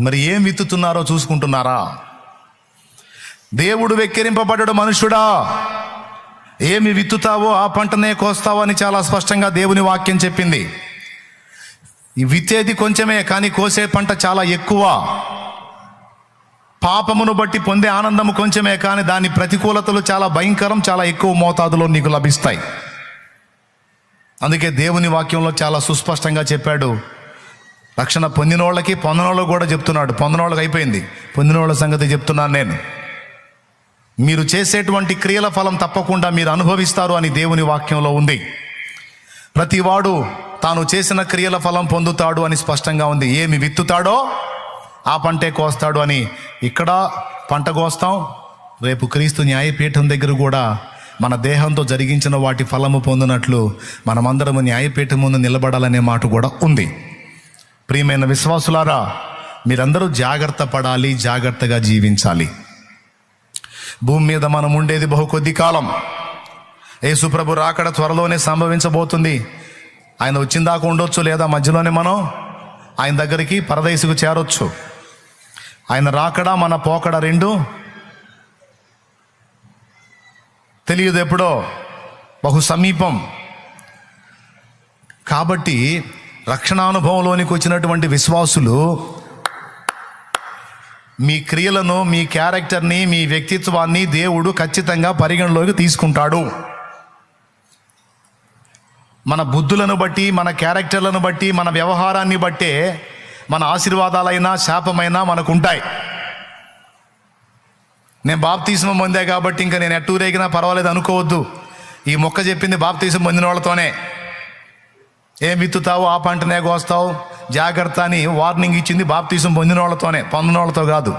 మరి ఏం విత్తుతున్నారో చూసుకుంటున్నారా? దేవుడు వెక్కిరింపబడ్డాడు మనుషుడా ఏమి విత్తుతావో ఆ పంటనే కోస్తావో అని చాలా స్పష్టంగా దేవుని వాక్యం చెప్పింది. ఈ విత్తేది కొంచెమే కానీ కోసే పంట చాలా ఎక్కువ. పాపమును బట్టి పొందే ఆనందము కొంచెమే కానీ దాని ప్రతికూలతలు చాలా భయంకరం చాలా ఎక్కువ మోతాదులో నీకు లభిస్తాయి. అందుకే దేవుని వాక్యంలో చాలా సుస్పష్టంగా చెప్పాడు. రక్షణ పొందిన పొందినోళ్ళకి పొందనోళ్ళకి కూడా చెప్తున్నాడు. పొందనోళ్ళకి అయిపోయింది. పొందిన వాళ్ళ సంగతి చెప్తున్నాను నేను. మీరు చేసేటువంటి క్రియల ఫలం తప్పకుండా మీరు అనుభవిస్తారు అని దేవుని వాక్యంలో ఉంది. ప్రతివాడు తాను చేసిన క్రియల ఫలం పొందుతాడు అని స్పష్టంగా ఉంది. ఏమి విత్తుతాడో ఆ పంటే కోస్తాడు అని ఇక్కడ పంట కోస్తాం. రేపు క్రీస్తు న్యాయపీఠం దగ్గర కూడా మన దేహంతో జరిగించిన వాటి ఫలము పొందినట్లు మనమందరము న్యాయపీఠం ముందు నిలబడాలనే మాట కూడా ఉంది. ప్రియమైన విశ్వాసులారా మీరందరూ జాగ్రత్త పడాలి జాగ్రత్తగా జీవించాలి. భూమి మీద మనం ఉండేది బహు కొద్ది కాలం. యేసుప్రభు రాకడ త్వరలోనే సంభవించబోతుంది. ఆయన వచ్చిన దాకా ఉండొచ్చు లేదా మధ్యలోనే మనం ఆయన దగ్గరికి పరదేశకు చేరొచ్చు. ఆయన రాకడ మన పోకడ రెండు తెలియదు ఎప్పుడో బహు సమీపం. కాబట్టి రక్షణానుభవంలోనికి వచ్చినటువంటి విశ్వాసులు మీ క్రియలను మీ క్యారెక్టర్ని మీ వ్యక్తిత్వాన్ని దేవుడు ఖచ్చితంగా పరిగణలోకి తీసుకుంటాడు. మన బుద్ధులను బట్టి మన క్యారెక్టర్లను బట్టి మన వ్యవహారాన్ని బట్టే మన ఆశీర్వాదాలైనా శాపమైనా మనకు ఉంటాయి నేను బాప్తీసం పొందా కాబట్టి ఇంకా నేను ఎట్టూరేగినా పర్వాలేదు అనుకోవద్దు. ఈ మొక్క చెప్పింది బాప్తీసం పొందిన వాళ్ళతోనే. ఏం విత్తుతావు? ఆ పంటనే కోస్తావు జాగ్రత్త అని వార్నింగ్ ఇచ్చింది బాప్తీసం పొందిన వాళ్ళతోనే పొందిన వాళ్ళతో కాదు.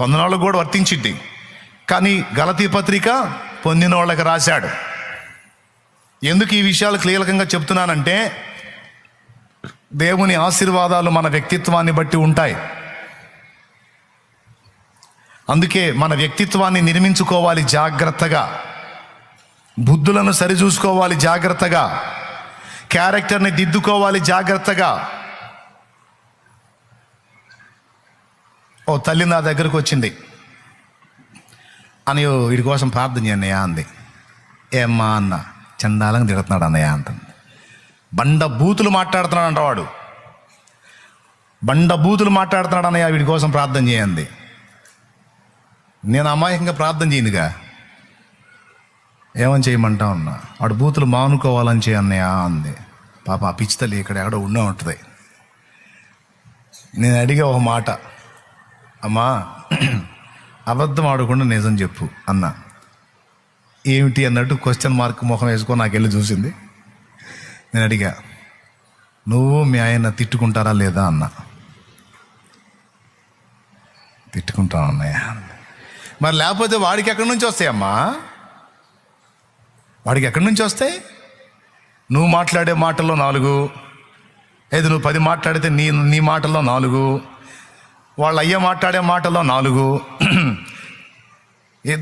పొందిన వాళ్ళకు కూడా వర్తించింది కానీ గలతీ పత్రిక పొందిన వాళ్ళకి రాశాడు. ఎందుకు ఈ విషయాలు క్లియర్కంగా చెప్తున్నానంటే దేవుని ఆశీర్వాదాలు మన వ్యక్తిత్వాన్ని బట్టి ఉంటాయి. అందుకే మన వ్యక్తిత్వాన్ని నిర్మించుకోవాలి జాగ్రత్తగా. బుద్ధులను సరిచూసుకోవాలి జాగ్రత్తగా. క్యారెక్టర్ని దిద్దుకోవాలి జాగ్రత్తగా. ఓ తల్లి నా దగ్గరకు వచ్చింది. అని వీడి కోసం ప్రార్థన చేయండి అంది. ఏమ్మా అన్న చందాలంగా తిడుతున్నాడు అన్నయ్య అంటుంది బండ బూతులు మాట్లాడుతున్నాడు అంట వాడు. బండ బూతులు మాట్లాడుతున్నాడు అన్నయ్య వీడి కోసం ప్రార్థన చేయండి. నేను అమాయకంగా ప్రార్థన చేయనుగా. ఏమని చేయమంటా ఉన్నా? వాడు బూతులు మానుకోవాలని చేయన్నయ్య అంది. పాప ఆ పిచ్చితల్లి ఇక్కడ ఎక్కడో ఉండే ఉంటుంది. నేను అడిగే ఒక మాట. అమ్మా అబద్ధం ఆడకుండా నిజం చెప్పు అన్న. ఏమిటి అన్నట్టు క్వశ్చన్ మార్క్ ముఖం వేసుకొని నాకు వెళ్ళి చూసింది. నేను అడిగా నువ్వు మీ ఆయన తిట్టుకుంటారా లేదా? అన్న. తిట్టుకుంటాను అన్నయ్య. మరి లేకపోతే వాడికి ఎక్కడి నుంచి వస్తాయమ్మా? వాడికి ఎక్కడి నుంచి వస్తాయి? నువ్వు మాట్లాడే మాటల్లో నాలుగు. ఏది నువ్వు పది మాట్లాడితే నీ నీ మాటల్లో నాలుగు. వాళ్ళ అయ్య మాట్లాడే మాటల్లో నాలుగు.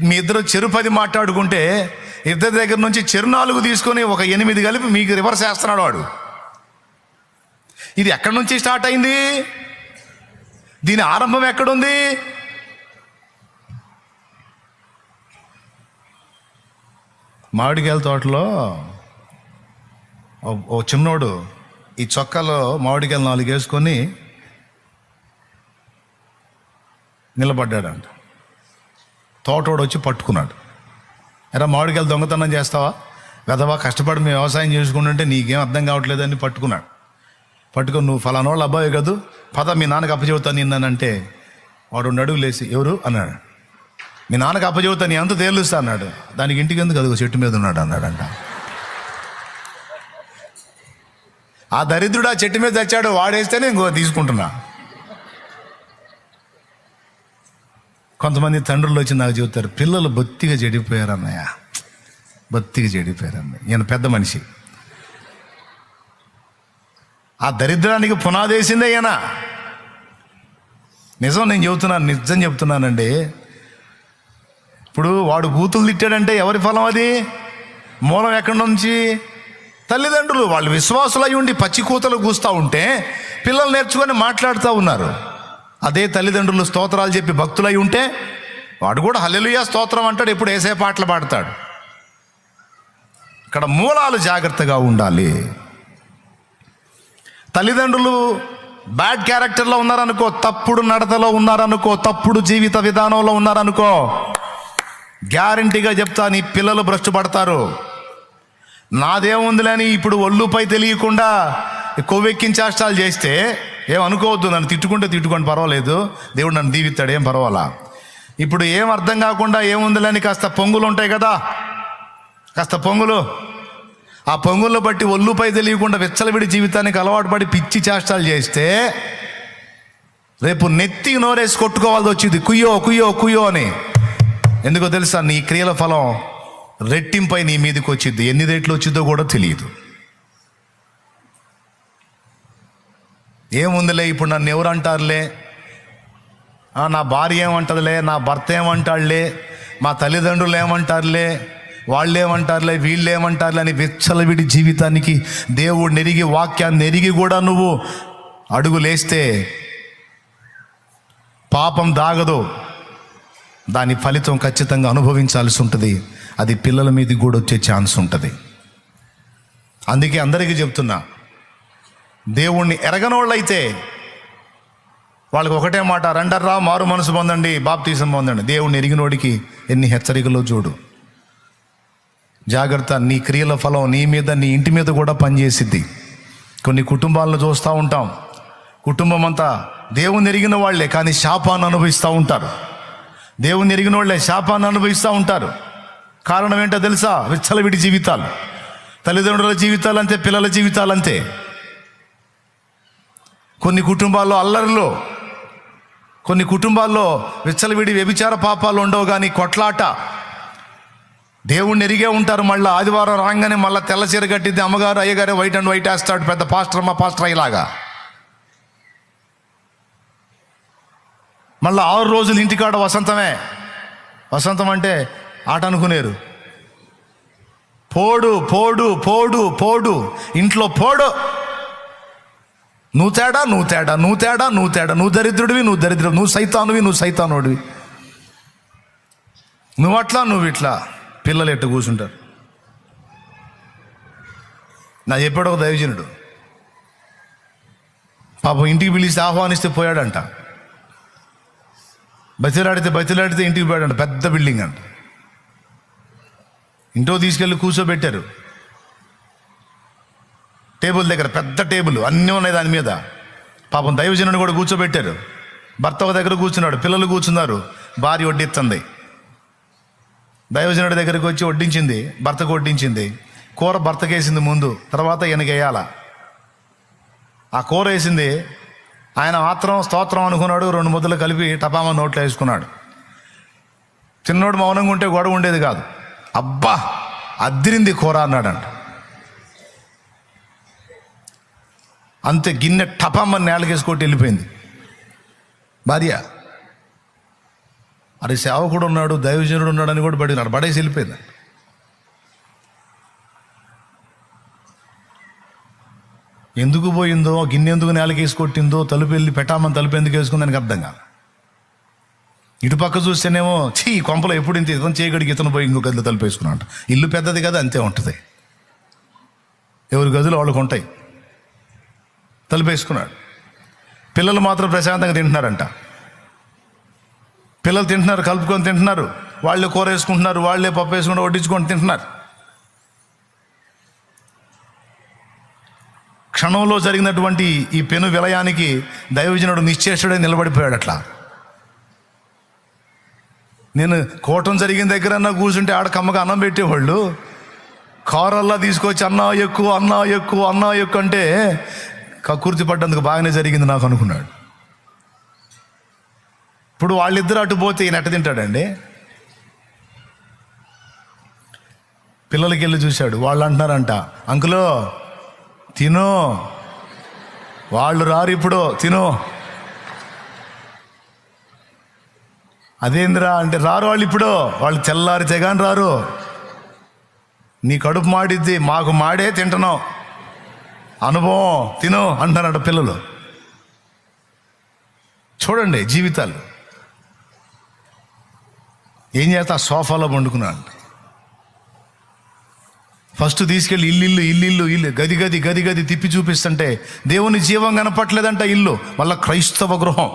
మీ ఇద్దరు చెరు పది మాట్లాడుకుంటే ఇద్దరి దగ్గర నుంచి చెరు నాలుగు తీసుకొని ఒక ఎనిమిది కలిపి మీకు రివర్స్ చేస్తున్నాడు వాడు. ఇది ఎక్కడి నుంచి స్టార్ట్ అయింది? దీని ఆరంభం ఎక్కడుంది? మామిడికాయల తోటలో ఓ- చిన్నోడు ఈ చొక్కాలో మామిడికాయలు నాలుగు వేసుకొని నిలబడ్డాడంట. తోటోడు వచ్చి పట్టుకున్నాడు. ఎరా మామిడికాయలు దొంగతనం చేస్తావా? గదవా కష్టపడి మేము వ్యవసాయం చేసుకుంటుంటే నీకేం అర్థం కావట్లేదని పట్టుకున్నాడు. పట్టుకొని నువ్వు ఫలానా అబ్బాయి కదూ? పద మీ నాన్నకి అప్పచెబుతాను నిన్నానంటే వాడు నడుగు లేచి ఎవరు? అన్నాడు. మీ నాన్నకి అప్పచెబుతాను నీ అంత తేలుస్తా అన్నాడు. దానికి ఇంటికి ఎందుకు అదిగో చెట్టు మీద ఉన్నాడు అన్నాడంట. ఆ దరిద్రుడు ఆ చెట్టు మీద తెచ్చాడు వాడేస్తేనే ఇంకో తీసుకుంటున్నా. కొంతమంది తండ్రులు వచ్చి నాకు చెబుతారు పిల్లలు బొత్తిగా చెడిపోయారు అన్నయ్య. బొత్తిగా చెడిపోయారు అన్నయ్య. ఈయన పెద్ద మనిషి. ఆ దరిద్రానికి పునాదేసిందే ఈయన. నిజం నేను చెబుతున్నాను నిజం చెప్తున్నానండి ఇప్పుడు వాడు బూతులు తిట్టాడంటే ఎవరి ఫలం అది? మూలం ఎక్కడి నుంచి? తల్లిదండ్రులు వాళ్ళు విశ్వాసులై ఉండి పచ్చి కూతలు కూస్తూ ఉంటే పిల్లలు నేర్చుకొని మాట్లాడుతూ ఉన్నారు. అదే తల్లిదండ్రులు స్తోత్రాలు చెప్పి భక్తులై ఉంటే వాడు కూడా హల్లెలూయా స్తోత్రం అంటాడు ఎప్పుడు వేసే పాటలు పాడతాడు. ఇక్కడ మూలాలు జాగ్రత్తగా ఉండాలి. తల్లిదండ్రులు బ్యాడ్ క్యారెక్టర్లో ఉన్నారనుకో తప్పుడు నడతలో ఉన్నారనుకో తప్పుడు జీవిత విధానంలో ఉన్నారనుకో గ్యారంటీగా చెప్తా నీ పిల్లలు భ్రష్టు పడతారు. నాదేముందిలేని ఇప్పుడు ఒళ్ళుపై తెలియకుండా కొవ్వెక్కించేష్టాలు చేస్తే ఏమనుకోవద్దు నన్ను తిట్టుకుంటే తిట్టుకోండి పర్వాలేదు. దేవుడు నన్ను దీవిస్తాడు ఏం పర్వాలా. ఇప్పుడు ఏం అర్థం కాకుండా ఏముందిలేని కాస్త పొంగులు ఉంటాయి కదా. కాస్త పొంగులు. ఆ పొంగులను బట్టి ఒళ్ళుపై తెలియకుండా విచ్చలవిడి జీవితానికి అలవాటు పడి పిచ్చి చేష్టాలు చేస్తే రేపు నెత్తి నోరేసి కొట్టుకోవాల్సి వచ్చింది. కుయ్యో కుయ్యో కుయ్యో అని. ఎందుకో తెలుసా? నీ క్రియల ఫలం రెట్టింపై నీ మీదకి వచ్చింది ఎన్ని రేట్లు వచ్చిందో కూడా తెలియదు. ఏముందిలే ఇప్పుడు నన్ను ఎవరు అంటారులే? నా భార్య ఏమంటుందిలే? నా భర్త ఏమంటాడులే? మా తల్లిదండ్రులు ఏమంటారులే? వాళ్ళు ఏమంటారులే? వీళ్ళు ఏమంటారులే? అని విచ్చలవిడి జీవితానికి దేవుడు నెరిగి వాక్యాన్ని నెరిగి కూడా నువ్వు అడుగులేస్తే పాపం దాగదు. దాని ఫలితం ఖచ్చితంగా అనుభవించాల్సి ఉంటుంది. అది పిల్లల మీదకి కూడా వచ్చే ఛాన్స్ ఉంటుంది. అందుకే అందరికీ చెప్తున్నా దేవుణ్ణి ఎరగనోళ్ళైతే వాళ్ళకి ఒకటే మాట రండర్రా మారు మనసు పొందండి బాప్తీసం పొందండి. దేవుణ్ణి ఎరిగినోడికి ఎన్ని హెచ్చరికలు చూడు. జాగ్రత్త నీ క్రియల ఫలం నీ మీద నీ ఇంటి మీద కూడా పనిచేసిద్ది. కొన్ని కుటుంబాలను చూస్తూ ఉంటాం. కుటుంబం అంతా దేవుని ఎరిగిన వాళ్ళే కానీ శాపాన్ని అనుభవిస్తూ ఉంటారు. దేవుని ఎరిగిన వాళ్ళే శాపాన్ని అనుభవిస్తూ ఉంటారు. కారణం ఏంటో తెలుసా? విచ్చలవిడి జీవితాలు. తల్లిదండ్రుల జీవితాలు అంతే పిల్లల జీవితాలు అంతే కొన్ని కుటుంబాల్లో అల్లరిలో కొన్ని కుటుంబాల్లో విచ్చలవిడి వ్యభిచార పాపాలు ఉండవు కానీ కొట్లాట. దేవుణ్ణి ఎరిగే ఉంటారు మళ్ళీ ఆదివారం రాగానే మళ్ళీ తెల్ల చీర కట్టిద్ది అమ్మగారు అయ్యగారు వైట్ అండ్ వైట్ వేస్తాడు పెద్ద పాస్టర్ అమ్మ పాస్టర్ అయ్యేలాగా. మళ్ళీ ఆరు రోజులు ఇంటికాడ వసంతమే. వసంతం అంటే ఆట అనుకునేరు. పోడు పోడు పోడు పోడు. ఇంట్లో పోడు. నువ్వు తేడా నువ్వు తేడా నువ్వు తేడా నువ్వు తేడా. నువ్వు దరిద్రుడివి నువ్వు దరిద్రుడు. నువ్వు సైతానువి నువ్వు సైతానుడివి. నువ్వు అట్లా నువ్వు ఇట్లా. పిల్లలు ఎట్టు కూర్చుంటారు నా చెప్పాడు ఒక దైవజనుడు. పాపం ఇంటికి పిలిస్తే ఆహ్వానిస్తే పోయాడంట. బతిలాడితే బతిలాడితే ఇంటికి పోయాడంట పెద్ద బిల్డింగ్ అంట. ఇంట్లో తీసుకెళ్ళి కూర్చోబెట్టారు. టేబుల్ దగ్గర పెద్ద టేబుల్ అన్నీ ఉన్నాయి దాని మీద. పాపం దైవజనుని కూడా కూర్చోబెట్టారు. భర్త ఒక దగ్గర కూర్చున్నాడు పిల్లలు కూర్చున్నారు భార్య వడ్డిస్తుంది. దైవజనుడి దగ్గరికి వచ్చి వడ్డించింది భర్తకు వడ్డించింది. కూర భర్తకేసింది ముందు తర్వాత వెనకేయాల ఆ కూర వేసింది ఆయన మాత్రం స్తోత్రం అనుకున్నాడు రెండు ముద్దలు కలిపి టపామ నోట్లో వేసుకున్నాడు. చిన్నోడు మౌనంగా ఉంటే గొడవ ఉండేది కాదు. అబ్బా అద్దిరింది కూర అన్నాడంట. అంతే గిన్నె టపామని నేలకేసుకొట్టి వెళ్ళిపోయింది. భార్య అరే సేవకుడు ఉన్నాడు దైవజనుడు ఉన్నాడని కూడా పడినాడు పడేసి వెళ్ళిపోయింది. ఎందుకు పోయిందో గిన్నె ఎందుకు నేలకేసి కొట్టిందో తలుపు వెళ్ళి పెట్టామని తలుపు ఎందుకు వేసుకుందానికి అర్థం కాదు. ఇటు పక్క చూస్తేనేమో చీ కొంపలో ఎప్పుడు ఇంత ఇతను చేయగడికి ఇతను పోయి ఇంకో గదిలో తలుపు వేసుకున్నాడు ఇల్లు పెద్దది కదా అంతే ఉంటుంది. ఎవరి గదులు వాళ్ళకు ఉంటాయి. తలుపు వేసుకున్నాడు. పిల్లలు మాత్రం ప్రశాంతంగా తింటున్నారంట. పిల్లలు తింటున్నారు కలుపుకొని తింటున్నారు. వాళ్ళే కూర వేసుకుంటున్నారు వాళ్ళే పప్పు వేసుకుంటూ వడ్డించుకొని తింటున్నారు. క్షణంలో జరిగినటువంటి ఈ పెను విలయానికి దైవజనుడు నిశ్చేషుడే నిలబడిపోయాడు అట్లా నేను కోటం జరిగిన దగ్గర కూర్చుంటే ఆడ కమ్మకు అన్నం పెట్టేవాళ్ళు. కారల్లా తీసుకొచ్చి అన్నా ఎక్కువ అన్నా ఎక్కువ అన్నా ఎక్కువ అంటే కకూర్తి పడ్డందుకు బాగానే జరిగింది నాకు అనుకున్నాడు. ఇప్పుడు వాళ్ళిద్దరు అటు పోతే ఈయన ఎట్ట తింటాడండి? పిల్లలకి వెళ్ళి చూశాడు. వాళ్ళు అంటున్నారంట అంకులో తినో. వాళ్ళు రారు ఇప్పుడు తినో. అదేందిరా అంటే రారు వాళ్ళు ఇప్పుడు వాళ్ళు తెల్లారి తెగాని రారు. నీ కడుపు మాడిద్ది మాకు మాడే తింటున్నావు అనుభవం తిను అంటారంట పిల్లలు. చూడండి జీవితాలు. ఏం చేస్తా? సోఫాలో పండుకున్నాడు ఫస్ట్ తీసుకెళ్ళి ఇల్లు ఇల్లు ఇల్లు ఇల్లు గది గది గది గది తిప్పి చూపిస్తుంటే దేవుని జీవం కనపట్లేదంట ఇల్లు. మళ్ళా క్రైస్తవ గృహం.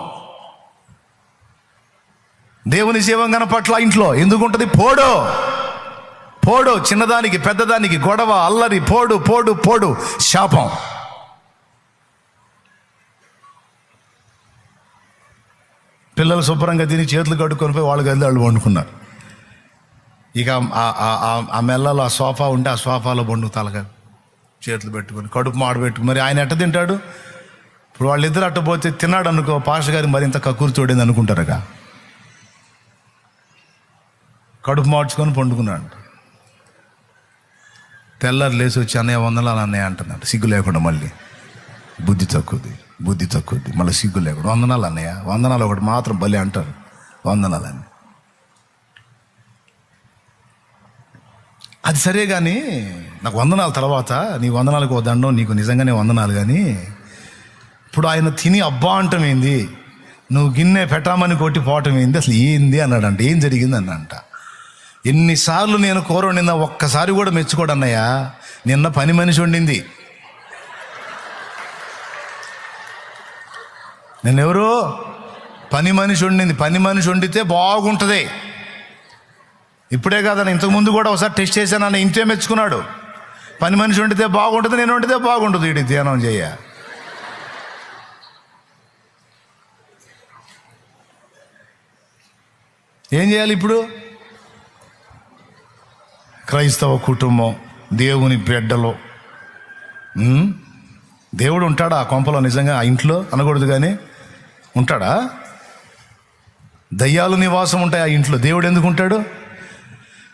దేవుని జీవం కనపట్ల ఇంట్లో. ఎందుకుంటుంది? పోడో. పోడు. చిన్నదానికి పెద్దదానికి గొడవ అల్లరి పోడు పోడు పోడు శాపం. పిల్లలు శుభ్రంగా తిని చేతులు కట్టుకొని పోయి వాళ్ళ గదిలో వాళ్ళు వండుకున్నారు. ఇక ఆ- మెల్లలో ఆ సోఫా ఉంటే ఆ సోఫాలో బండు తలగా చేతులు పెట్టుకొని కడుపు మాడ పెట్టుకుని మరి ఆయన ఎట్ట తింటాడు? ఇప్పుడు వాళ్ళిద్దరు అట్ట పోతే తిన్నాడు అనుకో పాష గారి మరింత కక్కురు చూడింది అనుకుంటారుగా కడుపు మార్చుకొని పండుకున్నాడు. తెల్లారు లేచి వచ్చి అన్నయ్య వందనాలు అన్నయ్య అంటున్నాడు. సిగ్గు లేకుండా మళ్ళీ. బుద్ధి తక్కువది బుద్ధి తక్కువది. మళ్ళీ సిగ్గు లేకుండా వందనాలు అన్నయ్య వందనాలు ఒకటి మాత్రం బలి అంటారు వందనాలని అది సరే కానీ నాకు వందనాల తర్వాత నీ వందనాలకు ఓ దండం నీకు నిజంగానే వందనాలు కానీ ఇప్పుడు ఆయన తిని అబ్బా అంటం ఏంది నువ్వు గిన్నె పెట్టామని కొట్టి పోవటం ఏంది అసలు ఏంది అన్నాడంట. ఏం జరిగింది అన్నంట ఎన్నిసార్లు నేను కూర వండిన ఒక్కసారి కూడా మెచ్చుకోడన్నయ్యా నిన్న పని మనిషి వండింది. నిన్నెవరు? పని మనిషి వండింది. పని మనిషి వండితే బాగుంటుంది. ఇప్పుడే కాదని ఇంతకుముందు కూడా ఒకసారి టెస్ట్ చేశాను అన్న ఇంతే మెచ్చుకున్నాడు. పని మనిషి వండితే బాగుంటుంది నేను వండితే బాగుంటుంది వీడి ధ్యానం చేయ. ఏం చేయాలి ఇప్పుడు? క్రైస్తవ కుటుంబం దేవుని బిడ్డలు. దేవుడు ఉంటాడా ఆ కొంపలో నిజంగా ఆ ఇంట్లో? అనకూడదు కానీ. ఉంటాడా? దయ్యాలు నివాసం ఉంటాయి ఆ ఇంట్లో. దేవుడు ఎందుకు ఉంటాడు?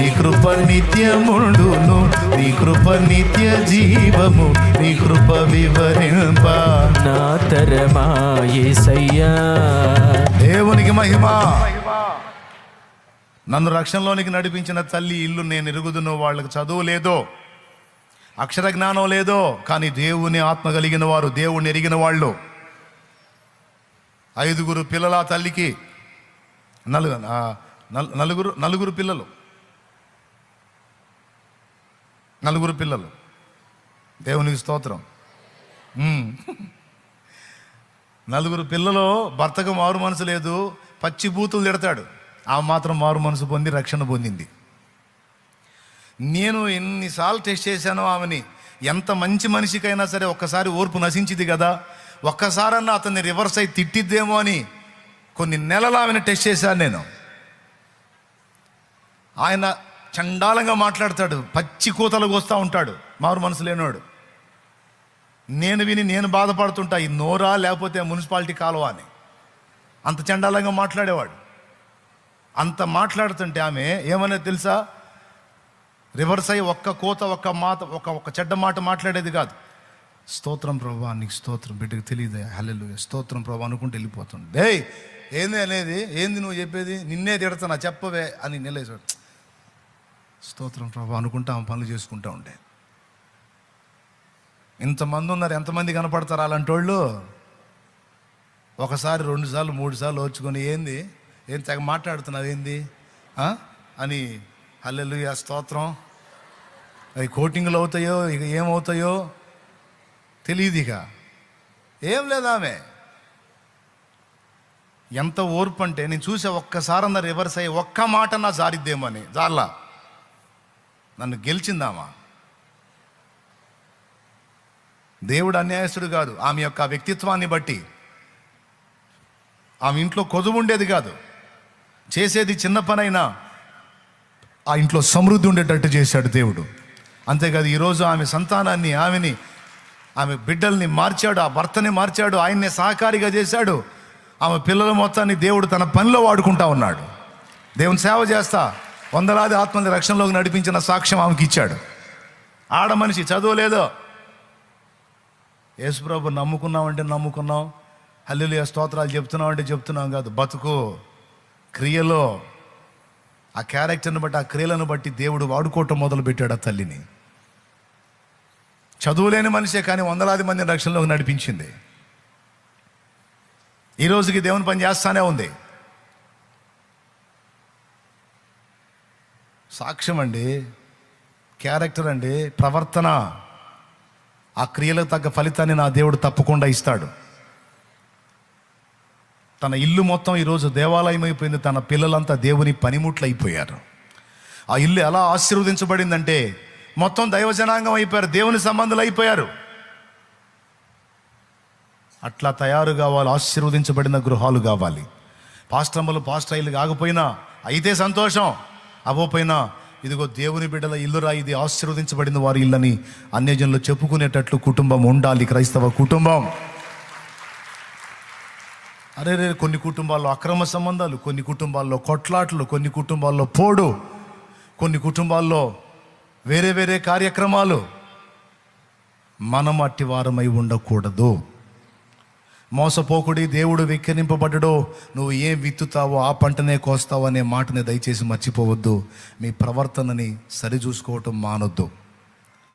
నీ కృప నిత్యముండును నీ కృప నిత్య జీవము నీ కృప వివరింప. నా తరమా దేవునికి మహిమ. నన్ను రక్షణలోనికి నడిపించిన తల్లి ఇల్లు నేను ఎరుగుదును వాళ్ళకి చదువు లేదో అక్షర జ్ఞానం లేదో కానీ దేవుని ఆత్మ కలిగిన వారు దేవుణ్ణి ఎరిగిన వాళ్ళు. ఐదుగురు పిల్లల తల్లికి నలుగు నలుగురు నలుగురు పిల్లలు. నలుగురు పిల్లలు. దేవునికి స్తోత్రం. నలుగురు పిల్లలు భర్తకు మారు మనసు లేదు పచ్చి బూతులు తిడతాడు. ఆ మాత్రం మారు మనసు పొంది రక్షణ పొందింది. నేను ఎన్నిసార్లు టెస్ట్ చేశానో ఆమెని ఎంత మంచి మనిషికైనా సరే ఒక్కసారి ఓర్పు నశించింది కదా. ఒక్కసారన్నా అతన్ని రివర్స్ అయి తిట్టిద్దేమో అని కొన్ని నెలలు ఆమెను టెస్ట్ చేశాను నేను. ఆయన చండాలంగా మాట్లాడతాడు. పచ్చి కూతలు కోస్తూ ఉంటాడు. మారు మనసు లేనివాడు నేను విని నేను బాధపడుతుంటా. ఈ నోరా లేకపోతే మున్సిపాలిటీ కాలువ అని. అంత చండాలంగా మాట్లాడేవాడు. అంత మాట్లాడుతుంటే ఆమె ఏమనేది తెలుసా? రివర్స్ అయ్యి ఒక్క కోత ఒక్క మాట ఒక ఒక చెడ్డ మాట మాట్లాడేది కాదు. స్తోత్రం ప్రభా నీకు స్తోత్రం. బిడ్డకు తెలియదు. హలెలు స్తోత్రం ప్రభా అనుకుంటూ వెళ్ళిపోతుంది. డే ఏంది అనేది? ఏంది నువ్వు చెప్పేది? నిన్నే తిడతా చెప్పవే అని నిలేసాడు స్తోత్రం ప్రభా అనుకుంటా ఆమె పనులు చేసుకుంటూ ఉండే ఇంతమంది ఉన్నారు ఎంతమంది కనపడతారు అలాంటి వాళ్ళు ఒకసారి రెండుసార్లు మూడు సార్లు వచ్చుకొని ఏంది? ఏం తెగ మాట్లాడుతున్నారు? ఏంది? అని హల్లెలు స్తోత్రం. అవి కోటింగ్లు అవుతాయో ఇక ఏమవుతాయో తెలియదు ఇక ఏం లేదు ఆమె. ఎంత ఓర్పు అంటే నేను చూసే ఒక్కసారన్నా రివర్స్ అయ్యి ఒక్క మాట నా జారిద్దేమో అని జార్లా. నన్ను గెలిచిందామా? దేవుడు అన్యాయస్తుడు కాదు. ఆమె యొక్క వ్యక్తిత్వాన్ని బట్టి. ఆమె ఇంట్లో కొదువు ఉండేది కాదు. చేసేది చిన్న పనైనా ఆ ఇంట్లో సమృద్ధి ఉండేటట్టు చేశాడు దేవుడు. అంతేకాదు ఈరోజు ఆమె సంతానాన్ని ఆమెని ఆమె బిడ్డల్ని మార్చాడు ఆ భర్తని మార్చాడు ఆయన్నే సహకారిగా చేశాడు. ఆమె పిల్లల మొత్తాన్ని దేవుడు తన పనిలో వాడుకుంటా ఉన్నాడు. దేవుని సేవ చేస్తా. వందలాది ఆత్మని రక్షణలోకి నడిపించిన సాక్ష్యం ఆమెకి ఇచ్చాడు. ఆడ మనిషి చదువులేదు యేసుప్రభు నమ్ముకున్నామంటే నమ్ముకున్నాం. హల్లులు స్తోత్రాలు చెప్తున్నామంటే చెప్తున్నాం కాదు. బతుకు క్రియలో ఆ క్యారెక్టర్ని బట్టి ఆ క్రియలను బట్టి దేవుడు వాడుకోవటం మొదలు పెట్టాడు ఆ తల్లిని. చదువులేని మనిషే కానీ వందలాది మంది రక్షణలోకి నడిపించింది. ఈ రోజుకి దేవుని పని చేస్తానే ఉంది. సాక్ష్యం అండి క్యారెక్టర్ అండి ప్రవర్తన. ఆ క్రియలకు తగ్గ ఫలితాన్ని నా దేవుడు తప్పకుండా ఇస్తాడు. తన ఇల్లు మొత్తం ఈరోజు దేవాలయం అయిపోయింది తన పిల్లలంతా దేవుని పనిముట్లు అయిపోయారు. ఆ ఇల్లు ఎలా ఆశీర్వదించబడిందంటే మొత్తం దైవజనాంగం అయిపోయారు దేవుని సంబంధాలు అయిపోయారు. అట్లా తయారు కావాలి ఆశీర్వదించబడిన గృహాలు కావాలి. పాస్ట్రమ్మలు పాస్ట్రైలు కాకపోయినా అయితే సంతోషం. అవ్వపోయినా ఇదిగో దేవుని బిడ్డల ఇల్లురా ఇది ఆశీర్వదించబడిన వారి ఇల్లని అన్యజనులు చెప్పుకునేటట్లు కుటుంబం ఉండాలి క్రైస్తవ కుటుంబం. అరే రే కొన్ని కుటుంబాల్లో అక్రమ సంబంధాలు కొన్ని కుటుంబాల్లో కొట్లాట్లు కొన్ని కుటుంబాల్లో పోడు కొన్ని కుటుంబాల్లో వేరే వేరే కార్యక్రమాలు. మనం అట్టి వారమై ఉండకూడదు. మోసపోకుడి దేవుడు విక్కిరింపబడ్డడు నువ్వు ఏం విత్తుతావో ఆ పంటనే కోస్తావు అనే మాటని దయచేసి మర్చిపోవద్దు. మీ ప్రవర్తనని సరిచూసుకోవటం మానొద్దు.